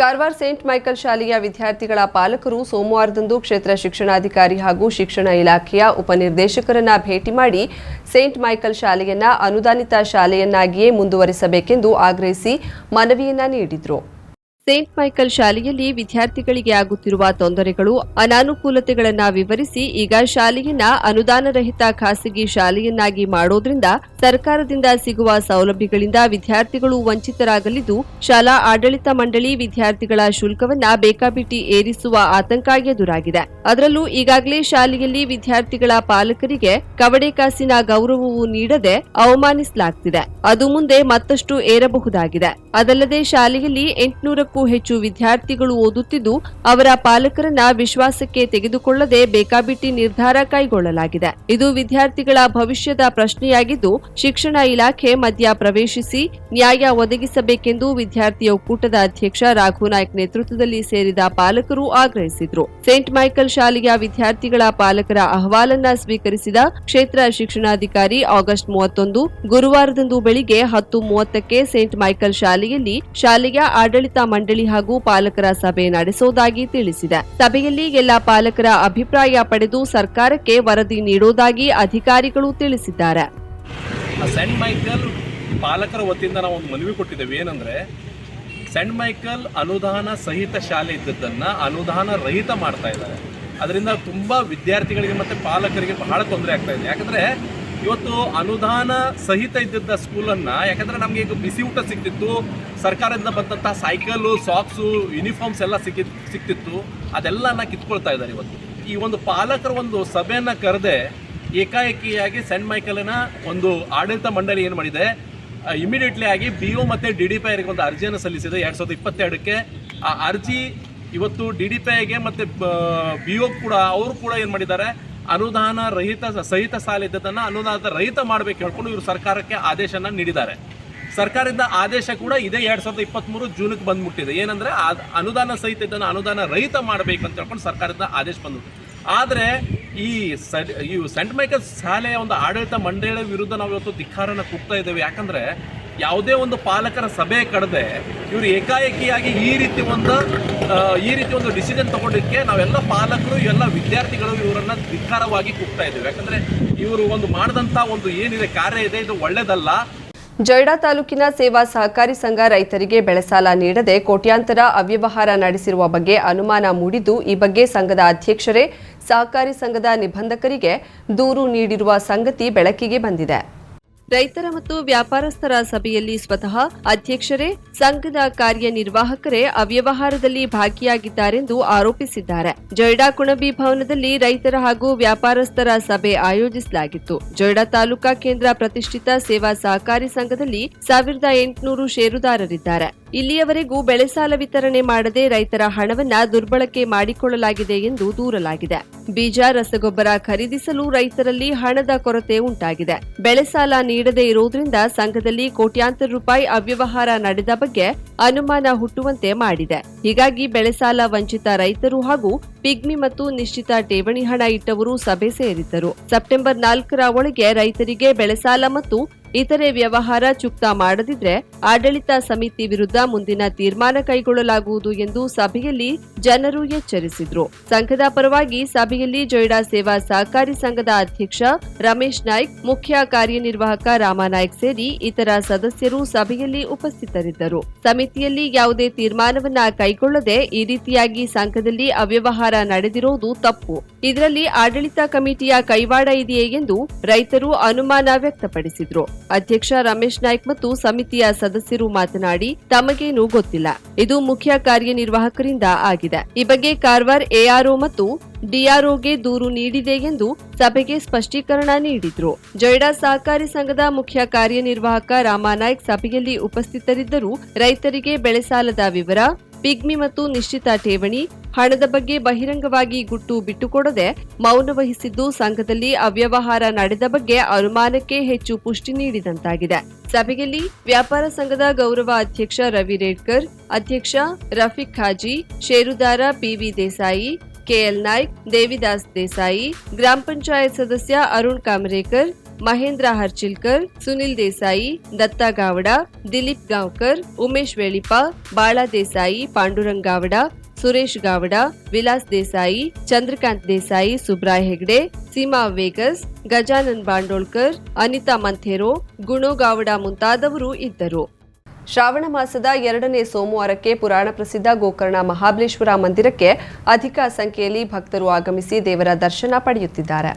Karwar Saint Michael ಶಾಲೆಯ ವಿದ್ಯಾರ್ಥಿಗಳ ಪಾಲಕರು ಸೋಮವಾರದಂದು ಕ್ಷೇತ್ರ ಶಿಕ್ಷಣಾಧಿಕಾರಿ ಹಾಗೂ ಶಿಕ್ಷಣ ಇಲಾಖೆಯ ಉಪನಿರ್ದೇಶಕರನ್ನ ಭೇಟಿ ಮಾಡಿ ಸೇಂಟ್ ಮೈಕಲ್ ಶಾಲೆಯನ್ನ ಅನುದಾನಿತ ಶಾಲೆಯನ್ನಾಗಿಯೇ ಮುಂದುವರಿಸಬೇಕೆಂದು ಆಗ್ರಹಿಸಿ ಮನವಿಯನ್ನ ನೀಡಿದರು. ಸೇಂಟ್ ಮೈಕಲ್ ಶಾಲೆಯಲ್ಲಿ ವಿದ್ಯಾರ್ಥಿಗಳಿಗೆ ಆಗುತ್ತಿರುವ ತೊಂದರೆಗಳು, ಅನಾನುಕೂಲತೆಗಳನ್ನು ವಿವರಿಸಿ ಈಗ ಶಾಲೆಯನ್ನ ಅನುದಾನರಹಿತ ಖಾಸಗಿ ಶಾಲೆಯನ್ನಾಗಿ ಮಾಡೋದ್ರಿಂದ ಸರ್ಕಾರದಿಂದ ಸಿಗುವ ಸೌಲಭ್ಯಗಳಿಂದ ವಿದ್ಯಾರ್ಥಿಗಳು ವಂಚಿತರಾಗಲಿದ್ದು, ಶಾಲಾ ಆಡಳಿತ ಮಂಡಳಿ ವಿದ್ಯಾರ್ಥಿಗಳ ಶುಲ್ಕವನ್ನ ಬೇಕಾಬಿಟ್ಟಿ ಏರಿಸುವ ಆತಂಕ ಎದುರಾಗಿದೆ. ಅದರಲ್ಲೂ ಈಗಾಗಲೇ ಶಾಲೆಯಲ್ಲಿ ವಿದ್ಯಾರ್ಥಿಗಳ ಪಾಲಕರಿಗೆ ಕವಡೆ ಕಾಸಿನ ಗೌರವವು ನೀಡದೆ ಅವಮಾನಿಸಲಾಗುತ್ತಿದೆ ಅದು ಮುಂದೆ ಮತ್ತಷ್ಟು ಏರಬಹುದಾಗಿದೆ. ಅದಲ್ಲದೆ ಶಾಲೆಯಲ್ಲಿ ಎಂಟುನೂರಕ್ಕೂ ಹೆಚ್ಚು ವಿದ್ಯಾರ್ಥಿಗಳು ಓದುತ್ತಿದ್ದು, ಅವರ ಪಾಲಕರನ್ನ ವಿಶ್ವಾಸಕ್ಕೆ ತೆಗೆದುಕೊಳ್ಳದೆ ಬೇಕಾಬಿಟ್ಟಿ ನಿರ್ಧಾರ ಕೈಗೊಳ್ಳಲಾಗಿದೆ. ಇದು ವಿದ್ಯಾರ್ಥಿಗಳ ಭವಿಷ್ಯದ ಪ್ರಶ್ನೆಯಾಗಿದ್ದು, ಶಿಕ್ಷಣ ಇಲಾಖೆ ಮಧ್ಯ ಪ್ರವೇಶಿಸಿ ನ್ಯಾಯ ಒದಗಿಸಬೇಕೆಂದು ವಿದ್ಯಾರ್ಥಿ ಒಕ್ಕೂಟದ ಅಧ್ಯಕ್ಷ ರಾಘು ರಾಘುನಾಯ್ಕ್ ನೇತೃತ್ವದಲ್ಲಿ ಸೇರಿದ ಪಾಲಕರು ಆಗ್ರಹಿಸಿದ್ರು. ಸೇಂಟ್ ಮೈಕಲ್ ಶಾಲೆಯ ವಿದ್ಯಾರ್ಥಿಗಳ ಪಾಲಕರ ಅಹವಾಲನ್ನ ಸ್ವೀಕರಿಸಿದ ಕ್ಷೇತ್ರ ಶಿಕ್ಷಣಾಧಿಕಾರಿ ಆಗಸ್ಟ್ ಮೂವತ್ತೊಂದು, ಗುರುವಾರದಂದು ಬೆಳಿಗ್ಗೆ ಹತ್ತು ಮೂವತ್ತಕ್ಕೆ ಸೇಂಟ್ ಮೈಕಲ್ ಶಾಲೆಯಲ್ಲಿ ಶಾಲೆಯ ಆಡಳಿತ ಮಂಡಳಿ ಹಾಗೂ ಪಾಲಕರ ಸಭೆ ನಡೆಸುವುದಾಗಿ ತಿಳಿಸಿದೆ. ಸಭೆಯಲ್ಲಿ ಎಲ್ಲ ಪಾಲಕರ ಅಭಿಪ್ರಾಯ ಪಡೆದು ಸರ್ಕಾರಕ್ಕೆ ವರದಿ ನೀಡುವುದಾಗಿ ಅಧಿಕಾರಿಗಳು ತಿಳಿಸಿದ್ದಾರೆ. ಸೆಂಟ್ ಮೈಕಲ್ ಪಾಲಕರ ವತಿಯಿಂದ ನಾವು ಒಂದು ಮನವಿ ಕೊಟ್ಟಿದ್ದೇವೆ. ಏನಂದ್ರೆ, ಸೆಂಟ್ ಮೈಕಲ್ ಅನುದಾನ ಸಹಿತ ಶಾಲೆ ಇದ್ದದ್ದನ್ನು ಅನುದಾನ ರಹಿತ ಮಾಡ್ತಾ ಇದ್ದಾರೆ. ಅದರಿಂದ ತುಂಬ ವಿದ್ಯಾರ್ಥಿಗಳಿಗೆ ಮತ್ತು ಪಾಲಕರಿಗೆ ಬಹಳ ತೊಂದರೆ ಆಗ್ತಾ ಇದೆ. ಯಾಕಂದರೆ ಇವತ್ತು ಅನುದಾನ ಸಹಿತ ಇದ್ದಿದ್ದ ಸ್ಕೂಲನ್ನು, ಯಾಕಂದರೆ ನಮಗೆ ಈಗ ಬಿಸಿ ಊಟ ಸಿಗ್ತಿತ್ತು, ಸರ್ಕಾರದಿಂದ ಬಂದಂಥ ಸೈಕಲು ಸಾಕ್ಸು ಯೂನಿಫಾರ್ಮ್ಸ್ ಎಲ್ಲ ಸಿಕ್ಕಿ ಸಿಗ್ತಿತ್ತು, ಅದೆಲ್ಲನ ಕಿತ್ಕೊಳ್ತಾ ಇದ್ದಾರೆ ಇವತ್ತು. ಈ ಒಂದು ಪಾಲಕರ ಒಂದು ಸಭೆಯನ್ನು ಕರೆದೆ ಏಕಾಏಕಿಯಾಗಿ ಸೆಂಟ್ ಮೈಕಲ್ನ ಒಂದು ಆಡಳಿತ ಮಂಡಳಿ ಏನು ಮಾಡಿದೆ ಇಮಿಡಿಯೇಟ್ಲಿ ಆಗಿ ಬಿ ಒ ಮತ್ತು ಡಿ ಡಿ ಪಿ ಐರಿಗೆ ಒಂದು ಅರ್ಜಿಯನ್ನು ಸಲ್ಲಿಸಿದೆ. ಎರಡು ಸಾವಿರದ ಇಪ್ಪತ್ತೆರಡಕ್ಕೆ. ಆ ಅರ್ಜಿ ಇವತ್ತು ಡಿ ಡಿ ಪಿ ಐಗೆ ಮತ್ತು ಬಿ ಒ ಕೂಡ, ಅವರು ಕೂಡ ಏನು ಮಾಡಿದ್ದಾರೆ ಅನುದಾನ ರಹಿತ ಸಹಿತ ಸಾಲ ಇದ್ದದನ್ನು ಅನುದಾನ ರಹಿತ ಮಾಡಬೇಕು ಹೇಳ್ಕೊಂಡು ಇವರು ಸರ್ಕಾರಕ್ಕೆ ಆದೇಶನ ನೀಡಿದ್ದಾರೆ. ಸರ್ಕಾರದಿಂದ ಆದೇಶ ಕೂಡ ಇದೇ ಎರಡು ಸಾವಿರದ ಇಪ್ಪತ್ತ್ಮೂರು ಜೂನ್ಗೆ ಬಂದ್ಬಿಟ್ಟಿದೆ. ಏನಂದ್ರೆ ಅನುದಾನ ಸಹಿತ ಇದನ್ನು ಅನುದಾನ ರಹಿತ ಮಾಡಬೇಕು ಅಂತ ಹೇಳ್ಕೊಂಡು ಸರ್ಕಾರದಿಂದ ಆದೇಶ ಬಂದು. ಆದರೆ ಈ ಸ- ಈ ಸೆಂಟ್ ಮೈಕಲ್ ಶಾಲೆಯ ಒಂದು ಆಡಳಿತ ಮಂಡಳಿಯ ವಿರುದ್ಧ ನಾವು ಇವತ್ತು ಧಿಕ್ಕಾರನ ಕೂಗ್ತಾ ಇದ್ದೇವೆ. ಯಾಕಂದ್ರೆ ಯಾವುದೇ ಒಂದು ಪಾಲಕರ ಸಭೆ ಕಡದೆ ಇವರು ಏಕಾಏಕಿಯಾಗಿ ಈ ರೀತಿ ಒಂದು ಈ ರೀತಿ ಒಂದು ಡಿಸಿಷನ್ ತಗೊಂಡಿಕ್ಕೆ ನಾವೆಲ್ಲ ಪಾಲಕರು, ಎಲ್ಲ ವಿದ್ಯಾರ್ಥಿಗಳು ಇವರನ್ನ ಧಿಕ್ಕಾರವಾಗಿ ಕೂಗ್ತಾ ಇದ್ದೇವೆ. ಯಾಕಂದ್ರೆ ಇವರು ಒಂದು ಮಾಡಿದಂಥ ಒಂದು ಏನಿದೆ, ಕಾರ್ಯ ಇದೆ, ಇದು ಒಳ್ಳೆಯದಲ್ಲ ಜೊಯ್ಡಾ ತಾಲೂಕಿನ ಸೇವಾ ಸಹಕಾರಿ ಸಂಘ ರೈತರಿಗೆ ಬೆಳೆಸಾಲ ನೀಡದೆ ಕೋಟ್ಯಾಂತರ ಅವ್ಯವಹಾರ ನಡೆಸಿರುವ ಬಗ್ಗೆ ಅನುಮಾನ ಮೂಡಿದ್ದು, ಈ ಬಗ್ಗೆ ಸಂಘದ ಅಧ್ಯಕ್ಷರೇ ಸಹಕಾರಿ ಸಂಘದ ನಿಬಂಧಕರಿಗೆ ದೂರು ನೀಡಿರುವ ಸಂಗತಿ ಬೆಳಕಿಗೆ ಬಂದಿದೆ. ರೈತರ ಮತ್ತು ವ್ಯಾಪಾರಸ್ಥರ ಸಭೆಯಲ್ಲಿ ಸ್ವತಃ ಅಧ್ಯಕ್ಷರೇ, ಸಂಘದ ಕಾರ್ಯನಿರ್ವಾಹಕರೇ ಅವ್ಯವಹಾರದಲ್ಲಿ ಭಾಗಿಯಾಗಿದ್ದಾರೆಂದು ಆರೋಪಿಸಿದ್ದಾರೆ. ಜೊಯ್ಡಾ ಕುಣಬಿ ಭವನದಲ್ಲಿ ರೈತರ ಹಾಗೂ ವ್ಯಾಪಾರಸ್ಥರ ಸಭೆ ಆಯೋಜಿಸಲಾಗಿತ್ತು. ಜೊಯ್ಡಾ ತಾಲೂಕಾ ಕೇಂದ್ರ ಪ್ರತಿಷ್ಠಿತ ಸೇವಾ ಸಹಕಾರಿ ಸಂಘದಲ್ಲಿ ಸಾವಿರದ ಎಂಟುನೂರು ಷೇರುದಾರರಿದ್ದಾರೆ. ಇಲ್ಲಿಯವರೆಗೂ ಬೆಳೆ ಸಾಲ ವಿತರಣೆ ಮಾಡದೆ ರೈತರ ಹಣವನ್ನ ದುರ್ಬಳಕೆ ಮಾಡಿಕೊಳ್ಳಲಾಗಿದೆ ಎಂದು ದೂರಲಾಗಿದೆ. ಬೀಜ, ರಸಗೊಬ್ಬರ ಖರೀದಿಸಲು ರೈತರಲ್ಲಿ ಹಣದ ಕೊರತೆ ಉಂಟಾಗಿದೆ. ಬೆಳೆಸಾಲ ನೀಡದೇ ಇರುವುದರಿಂದ ಸಂಘದಲ್ಲಿ ಕೋಟ್ಯಾಂತರ ರೂಪಾಯಿ ಅವ್ಯವಹಾರ ನಡೆದ ಬಗ್ಗೆ ಅನುಮಾನ ಹುಟ್ಟುವಂತೆ ಮಾಡಿದೆ. ಹೀಗಾಗಿ ಬೆಳೆಸಾಲ ವಂಚಿತ ರೈತರು ಹಾಗೂ ಪಿಗ್ಮಿ ಮತ್ತು ನಿಶ್ಚಿತ ಠೇವಣಿ ಹಣ ಇಟ್ಟವರು ಸಭೆ ಸೇರಿದ್ದರು. ಸೆಪ್ಟೆಂಬರ್ ನಾಲ್ಕರ ಒಳಗೆ ರೈತರಿಗೆ ಬೆಳೆಸಾಲ ಮತ್ತು ಇತರೆ ವ್ಯವಹಾರ ಚುಕ್ತಾ ಮಾಡದಿದ್ರೆ ಆಡಳಿತ ಸಮಿತಿ ವಿರುದ್ಧ ಮುಂದಿನ ತೀರ್ಮಾನ ಕೈಗೊಳ್ಳಲಾಗುವುದು ಎಂದು ಸಭೆಯಲ್ಲಿ ಜನರು ಎಚ್ಚರಿಸಿದ್ರು. ಸಂಘದ ಪರವಾಗಿ ಸಭೆಯಲ್ಲಿ ಜೊಯ್ಡಾ ಸೇವಾ ಸಹಕಾರಿ ಸಂಘದ ಅಧ್ಯಕ್ಷ ರಮೇಶ್ ನಾಯ್ಕ್, ಮುಖ್ಯ ಕಾರ್ಯನಿರ್ವಾಹಕ ರಾಮಾನಾಯ್ಕ್ ಸೇರಿ ಇತರ ಸದಸ್ಯರು ಸಭೆಯಲ್ಲಿ ಉಪಸ್ಥಿತರಿದ್ದರು. ಸಮಿತಿಯಲ್ಲಿ ಯಾವುದೇ ತೀರ್ಮಾನವನ್ನ ಕೈಗೊಳ್ಳದೆ ಈ ರೀತಿಯಾಗಿ ಸಂಘದಲ್ಲಿ ಅವ್ಯವಹಾರ ನಡೆದಿರುವುದು ತಪ್ಪು. ಇದರಲ್ಲಿ ಆಡಳಿತ ಕಮಿಟಿಯ ಕೈವಾಡ ಇದೆಯೇ ಎಂದು ರೈತರು ಅನುಮಾನ ವ್ಯಕ್ತಪಡಿಸಿದ್ರು. ಅಧ್ಯಕ್ಷ ರಮೇಶ್ ನಾಯ್ಕ್ ಮತ್ತು ಸಮಿತಿಯ ಸದಸ್ಯರು ಮಾತನಾಡಿ, ತಮಗೇನೂ ಗೊತ್ತಿಲ್ಲ. ಇದು ಮುಖ್ಯ ಕಾರ್ಯನಿರ್ವಾಹಕರಿಂದ ಆಗಿದೆ. ಈ ಬಗ್ಗೆ ಕಾರವಾರ್ ಎಆರ್ಒ ಮತ್ತು ಡಿಆರ್ಒಗೆ ದೂರು ನೀಡಿದೆ ಎಂದು ಸಭೆಗೆ ಸ್ಪಷ್ಟೀಕರಣ ನೀಡಿದ್ರು. ಜೊಯ್ಡಾ ಸಹಕಾರಿ ಸಂಘದ ಮುಖ್ಯ ಕಾರ್ಯನಿರ್ವಾಹಕ ರಾಮಾನಾಯ್ಕ್ ಸಭೆಯಲ್ಲಿ ಉಪಸ್ಥಿತರಿದ್ದರೂ ರೈತರಿಗೆ ಬೆಳೆಸಾಲದ ವಿವರ, ಪಿಗ್ಮಿ ಮತ್ತು ನಿಶ್ಚಿತ ಠೇವಣಿ ಹಣದ ಬಗ್ಗೆ ಬಹಿರಂಗವಾಗಿ ಗುಟ್ಟು ಬಿಟ್ಟುಕೊಡದೆ ಮೌನ ವಹಿಸಿದ್ದು ಸಂಘದಲ್ಲಿ ಅವ್ಯವಹಾರ ನಡೆದ ಬಗ್ಗೆ ಅನುಮಾನಕ್ಕೆ ಹೆಚ್ಚು ಪುಷ್ಟಿ ನೀಡಿದಂತಾಗಿದೆ. ಸಭೆಯಲ್ಲಿ ವ್ಯಾಪಾರ ಸಂಘದ ಗೌರವ ಅಧ್ಯಕ್ಷ ರವಿ ರೇಡ್ಕರ್, ಅಧ್ಯಕ್ಷ ರಫೀಕ್ ಖಾಜಿ, ಷೇರುದಾರ ಪಿವಿ ದೇಸಾಯಿ, ಕೆಎಲ್ ನಾಯ್ಕ್, ದೇವಿದಾಸ್ ದೇಸಾಯಿ, ಗ್ರಾಮ ಪಂಚಾಯತ್ ಸದಸ್ಯ ಅರುಣ್ ಕಾಮರೇಕರ್, ಮಹೇಂದ್ರ ಹರ್ಚಿಲ್ಕರ್, ಸುನಿಲ್ ದೇಸಾಯಿ, ದತ್ತ ಗಾವಡ, ದಿಲೀಪ್ ಗಾಂವ್ಕರ್, ಉಮೇಶ್ ವೇಳಿಪ ಬಾಳಾ ದೇಸಾಯಿ ಪಾಂಡುರಂಗ್ ಗಾವಡ ಸುರೇಶ್ ಗಾವಡ, ವಿಲಾಸ್ ದೇಸಾಯಿ, ಚಂದ್ರಕಾಂತ್ ದೇಸಾಯಿ, ಸುಬ್ರಾಯ್ ಹೆಗ್ಡೆ, ಸೀಮಾ ವೇಗಸ್, ಗಜಾನನ್ ಬಾಂಡೋಳ್ಕರ್, ಅನಿತಾ ಮಂಥೇರೋ, ಗುಣೋ ಗಾವಡ ಮುಂತಾದವರು ಇದ್ದರು. ಶ್ರಾವಣ ಮಾಸದ ಎರಡನೇ ಸೋಮವಾರಕ್ಕೆ ಪುರಾಣ ಪ್ರಸಿದ್ಧ ಗೋಕರ್ಣ ಮಹಾಬಲೇಶ್ವರ ಮಂದಿರಕ್ಕೆ ಅಧಿಕ ಸಂಖ್ಯೆಯಲ್ಲಿ ಭಕ್ತರು ಆಗಮಿಸಿ ದೇವರ ದರ್ಶನ ಪಡೆಯುತ್ತಿದ್ದಾರೆ.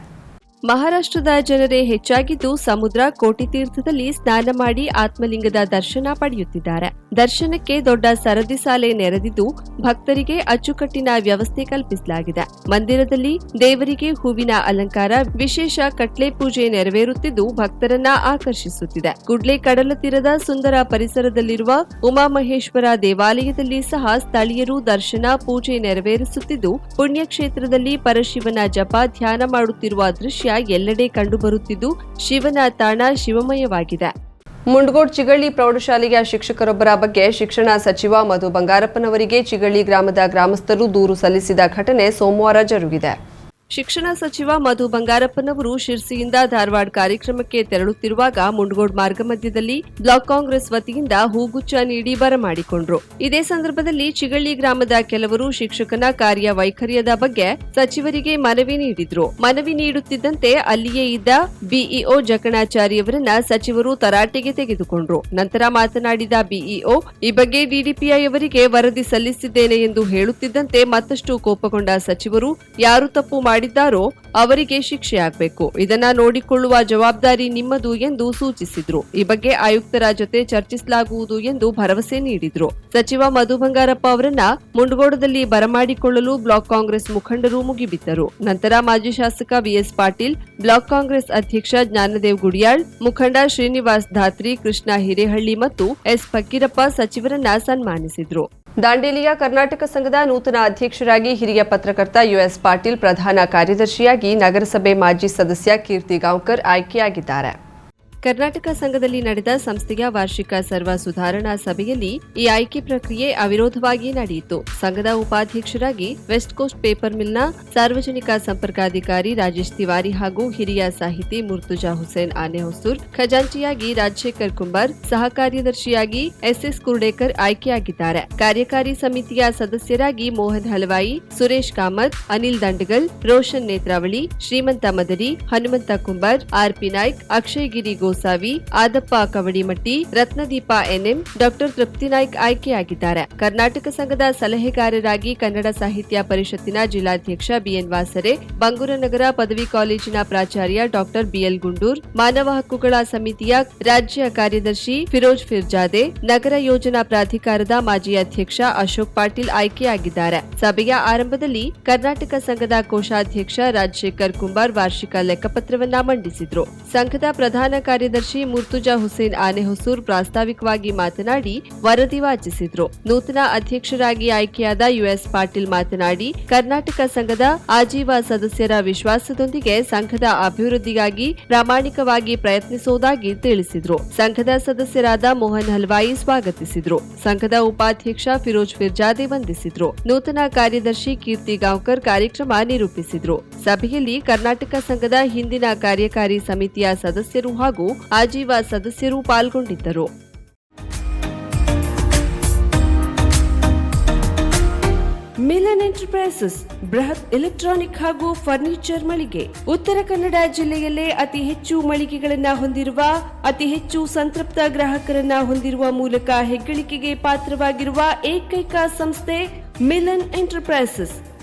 ಮಹಾರಾಷ್ಟ್ರದ ಜನರೇ ಹೆಚ್ಚಾಗಿದ್ದು ಸಮುದ್ರ ಕೋಟಿ ತೀರ್ಥದಲ್ಲಿ ಸ್ನಾನ ಮಾಡಿ ಆತ್ಮಲಿಂಗದ ದರ್ಶನ ಪಡೆಯುತ್ತಿದ್ದಾರೆ. ದರ್ಶನಕ್ಕೆ ದೊಡ್ಡ ಸರದಿ ಸಾಲೆ ನೆರೆದಿದ್ದು ಭಕ್ತರಿಗೆ ಅಚ್ಚುಕಟ್ಟಿನ ವ್ಯವಸ್ಥೆ ಕಲ್ಪಿಸಲಾಗಿದೆ. ಮಂದಿರದಲ್ಲಿ ದೇವರಿಗೆ ಹೂವಿನ ಅಲಂಕಾರ, ವಿಶೇಷ ಕಟ್ಲೆ ಪೂಜೆ ನೆರವೇರುತ್ತಿದ್ದು ಭಕ್ತರನ್ನ ಆಕರ್ಷಿಸುತ್ತಿದೆ. ಕುಡ್ಲೆ ಕಡಲ ತೀರದ ಸುಂದರ ಪರಿಸರದಲ್ಲಿರುವ ಉಮಾಮಹೇಶ್ವರ ದೇವಾಲಯದಲ್ಲಿ ಸಹ ಸ್ಥಳೀಯರು ದರ್ಶನ, ಪೂಜೆ ನೆರವೇರಿಸುತ್ತಿದ್ದು, ಪುಣ್ಯಕ್ಷೇತ್ರದಲ್ಲಿ ಪರಶಿವನ ಜಪ ಧ್ಯಾನ ಮಾಡುತ್ತಿರುವ ದೃಶ್ಯ ಎಲ್ಲೆಡೆ ಕಂಡುಬರುತ್ತಿದ್ದು ಶಿವನ ತಾಣ ಶಿವಮಯವಾಗಿದೆ. ಮುಂಡಗೋಡ್ ಚಿಗಳ್ಳಿ ಪ್ರೌಢಶಾಲೆಯ ಶಿಕ್ಷಕರೊಬ್ಬರ ಬಗ್ಗೆ ಶಿಕ್ಷಣ ಸಚಿವ ಮಧು ಬಂಗಾರಪ್ಪನವರಿಗೆ ಚಿಗಳ್ಳಿ ಗ್ರಾಮದ ಗ್ರಾಮಸ್ಥರು ದೂರು ಸಲ್ಲಿಸಿದ ಘಟನೆ ಸೋಮವಾರ ಜರುಗಿದೆ. ಶಿಕ್ಷಣ ಸಚಿವ ಮಧು ಬಂಗಾರಪ್ಪನವರು ಶಿರ್ಸಿಯಿಂದ ಧಾರವಾಡ ಕಾರ್ಯಕ್ರಮಕ್ಕೆ ತೆರಳುತ್ತಿರುವಾಗ ಮುಂಡಗೋಡ್ ಮಾರ್ಗ ಮಧ್ಯದಲ್ಲಿ ಬ್ಲಾಕ್ ಕಾಂಗ್ರೆಸ್ ವತಿಯಿಂದ ಹೂಗುಚ್ಚ ನೀಡಿ ಬರಮಾಡಿಕೊಂಡ್ರು ಇದೇ ಸಂದರ್ಭದಲ್ಲಿ ಚಿಗಳ್ಳಿ ಗ್ರಾಮದ ಕೆಲವರು ಶಿಕ್ಷಕನ ಕಾರ್ಯ ವೈಖರಿಯದ ಬಗ್ಗೆ ಸಚಿವರಿಗೆ ಮನವಿ ನೀಡಿದ್ರು. ಮನವಿ ನೀಡುತ್ತಿದ್ದಂತೆ ಅಲ್ಲಿಯೇ ಇದ್ದ ಬಿಇಒ ಜಕಣಾಚಾರಿಯವರನ್ನ ಸಚಿವರು ತರಾಟೆಗೆ ತೆಗೆದುಕೊಂಡ್ರು. ನಂತರ ಮಾತನಾಡಿದ ಬಿಇಒ, ಈ ಬಗ್ಗೆ ಡಿಡಿಪಿಐ ಅವರಿಗೆ ವರದಿ ಸಲ್ಲಿಸಿದ್ದೇನೆ ಎಂದು ಹೇಳುತ್ತಿದ್ದಂತೆ ಮತ್ತಷ್ಟು ಕೋಪಗೊಂಡ ಸಚಿವರು, ಯಾರು ತಪ್ಪು ಮಾಡಿದ್ದಾರೋ ಅವರಿಗೆ ಶಿಕ್ಷೆಯಾಗಬೇಕು ಇದನ್ನ ನೋಡಿಕೊಳ್ಳುವ ಜವಾಬ್ದಾರಿ ನಿಮ್ಮದು ಎಂದು ಸೂಚಿಸಿದ್ರು. ಈ ಬಗ್ಗೆ ಆಯುಕ್ತರ ಜೊತೆ ಚರ್ಚಿಸಲಾಗುವುದು ಎಂದು ಭರವಸೆ ನೀಡಿದ್ರು. ಸಚಿವ ಮಧು ಬಂಗಾರಪ್ಪ ಅವರನ್ನ ಮುಂಡಗೋಡದಲ್ಲಿ ಬರಮಾಡಿಕೊಳ್ಳಲು ಬ್ಲಾಕ್ ಕಾಂಗ್ರೆಸ್ ಮುಖಂಡರು ಮುಗಿಬಿದ್ದರು. ನಂತರ ಮಾಜಿ ಶಾಸಕ ವಿಎಸ್ ಪಾಟೀಲ್, ಬ್ಲಾಕ್ ಕಾಂಗ್ರೆಸ್ ಅಧ್ಯಕ್ಷ ಜ್ಞಾನದೇವ್ ಗುಡಿಯಾಳ್, ಮುಖಂಡ ಶ್ರೀನಿವಾಸ್ ಧಾತ್ರಿ, ಕೃಷ್ಣ ಹಿರೇಹಳ್ಳಿ ಮತ್ತು ಎಸ್ ಫಕೀರಪ್ಪ ಸಚಿವರನ್ನ ಸನ್ಮಾನಿಸಿದ್ರು. ದಾಂಡೇಲಿಯ ಕರ್ನಾಟಕ ಸಂಘದ ನೂತನ ಅಧ್ಯಕ್ಷರಾಗಿ ಹಿರಿಯ ಪತ್ರಕರ್ತ ಯುಎಸ್ ಪಾಟೀಲ್ ಪ್ರಧಾನ ಕಾರ್ಯದರ್ಶಿಯಾಗಿ ನಗರಸಭೆ ಮಾಜಿ ಸದಸ್ಯ ಕೀರ್ತಿ ಗಾಂವ್ಕರ್ ಆಯ್ಕೆಯಾಗಿದ್ದಾರೆ. ಕರ್ನಾಟಕ ಸಂಘದಲ್ಲಿ ನಡೆದ ಸಂಸ್ಥೆಯ ವಾರ್ಷಿಕ ಸರ್ವ ಸುಧಾರಣಾ ಸಭೆಯಲ್ಲಿ ಈ ಆಯ್ಕೆ ಪ್ರಕ್ರಿಯೆ ಅವಿರೋಧವಾಗಿ ನಡೆಯಿತು. ಸಂಘದ ಉಪಾಧ್ಯಕ್ಷರಾಗಿ ವೆಸ್ಟ್ ಕೋಸ್ಟ್ ಪೇಪರ್ ಮಿಲ್ನ ಸಾರ್ವಜನಿಕ ಸಂಪರ್ಕಾಧಿಕಾರಿ ರಾಜೇಶ್ ತಿವಾರಿ ಹಾಗೂ ಹಿರಿಯ ಸಾಹಿತಿ ಮುರ್ತುಜಾ ಹುಸೇನ್ ಆನೆಹೊಸೂರ್, ಖಜಾಂಚಿಯಾಗಿ ರಾಜಶೇಖರ್ ಕುಂಬಾರ್ ಸಹ ಕಾರ್ಯದರ್ಶಿಯಾಗಿ ಎಸ್ಎಸ್ ಕುರ್ಡೇಕರ್ ಆಯ್ಕೆಯಾಗಿದ್ದಾರೆ. ಕಾರ್ಯಕಾರಿ ಸಮಿತಿಯ ಸದಸ್ಯರಾಗಿ Mohan ಹಲವಾಯಿ, Suresh Kamath, Anil Dandagal, Roshan Netravali, Shrimant Madari, Hanumant Kumbar RP Naik, Akshay Giri Gosavi, Adappa Kavadimatti, Ratnadeep NM, doctor Trupti Naik ಆಯ್ಕೆಯಾಗಿದ್ದಾರೆ. ಕರ್ನಾಟಕ ಸಂಘದ ಸಲಹೆಗಾರರಾಗಿ ಕನ್ನಡ ಸಾಹಿತ್ಯ ಪರಿಷತ್ತಿನ ಜಿಲ್ಲಾಧ್ಯಕ್ಷ ಬಿಎನ್ ವಾಸರೆ ಬಂಗೂರನಗರ ಪದವಿ ಕಾಲೇಜಿನ ಪ್ರಾಚಾರ್ಯ ಡಾಕ್ಟರ್ ಬಿಎಲ್ ಗುಂಡೂರ್, ಮಾನವ ಹಕ್ಕುಗಳ ಸಮಿತಿಯ ರಾಜ್ಯ ಕಾರ್ಯದರ್ಶಿ ಫಿರೋಜ್ ಫಿರ್ಜಾದೆ, ನಗರ ಯೋಜನಾ ಪ್ರಾಧಿಕಾರದ ಮಾಜಿ ಅಧ್ಯಕ್ಷ ಅಶೋಕ್ ಪಾಟೀಲ್ ಆಯ್ಕೆಯಾಗಿದ್ದಾರೆ. ಸಭೆಯ ಆರಂಭದಲ್ಲಿ ಕರ್ನಾಟಕ ಸಂಘದ ಕೋಶಾಧ್ಯಕ್ಷ ರಾಜಶೇಖರ್ ಕುಂಬಾರ್ ವಾರ್ಷಿಕ ಲೆಕ್ಕಪತ್ರವನ್ನ ಮಂಡಿಸಿದ್ರು. ಸಂಘದ ಪ್ರಧಾನ ಕಾರ್ಯದರ್ಶಿ ಮುರ್ತುಜಾ ಹುಸೇನ್ ಆನೆಹೊಸೂರ್ ಪ್ರಾಸ್ತಾವಿಕವಾಗಿ ಮಾತನಾಡಿ ವರದಿ ವಾಚಿಸಿದ್ರು. ನೂತನ ಅಧ್ಯಕ್ಷರಾಗಿ ಆಯ್ಕೆಯಾದ ಯುಎಸ್ ಪಾಟೀಲ್ ಮಾತನಾಡಿ, ಕರ್ನಾಟಕ ಸಂಘದ ಆಜೀವ ಸದಸ್ಯರ ವಿಶ್ವಾಸದೊಂದಿಗೆ ಸಂಘದ ಅಭಿವೃದ್ಧಿಗಾಗಿ ಪ್ರಾಮಾಣಿಕವಾಗಿ ಪ್ರಯತ್ನಿಸುವುದಾಗಿ ತಿಳಿಸಿದ್ರು. ಸಂಘದ ಸದಸ್ಯರಾದ ಮೋಹನ್ ಹಲ್ವಾಯಿ ಸ್ವಾಗತಿಸಿದ್ರು. ಸಂಘದ ಉಪಾಧ್ಯಕ್ಷ ಫಿರೋಜ್ ಫಿರ್ಜಾದೆ ವಂದಿಸಿದ್ರು. ನೂತನ ಕಾರ್ಯದರ್ಶಿ ಕೀರ್ತಿ ಗಾಂವ್ಕರ್ ಕಾರ್ಯಕ್ರಮ ನಿರೂಪಿಸಿದ್ರು. ಸಭೆಯಲ್ಲಿ ಕರ್ನಾಟಕ ಸಂಘದ ಹಿಂದಿನ ಕಾರ್ಯಕಾರಿ ಸಮಿತಿಯ ಸದಸ್ಯರು ಹಾಗೂ ಆಜೀವ ಸದಸ್ಯರು ಪಾಲ್ಗೊಂಡಿದ್ದರು. ಮಿಲನ್ ಎಂಟರ್ಪ್ರೈಸಸ್, ಬೃಹತ್ ಎಲೆಕ್ಟ್ರಾನಿಕ್ ಹಾಗೂ ಫರ್ನಿಚರ್ ಮಳಿಗೆ. ಉತ್ತರ ಕನ್ನಡ ಜಿಲ್ಲೆಯಲ್ಲೇ ಅತಿ ಹೆಚ್ಚು ಮಳಿಗೆಗಳನ್ನ ಹೊಂದಿರುವ, ಅತಿ ಹೆಚ್ಚು ಸಂತೃಪ್ತ ಗ್ರಾಹಕರನ್ನ ಹೊಂದಿರುವ ಮೂಲಕ ಹೆಗ್ಗಳಿಕೆಗೆ ಪಾತ್ರವಾಗಿರುವ ಏಕೈಕ ಸಂಸ್ಥೆ ಮಿಲನ್ ಎಂಟರ್ಪ್ರೈಸಸ್.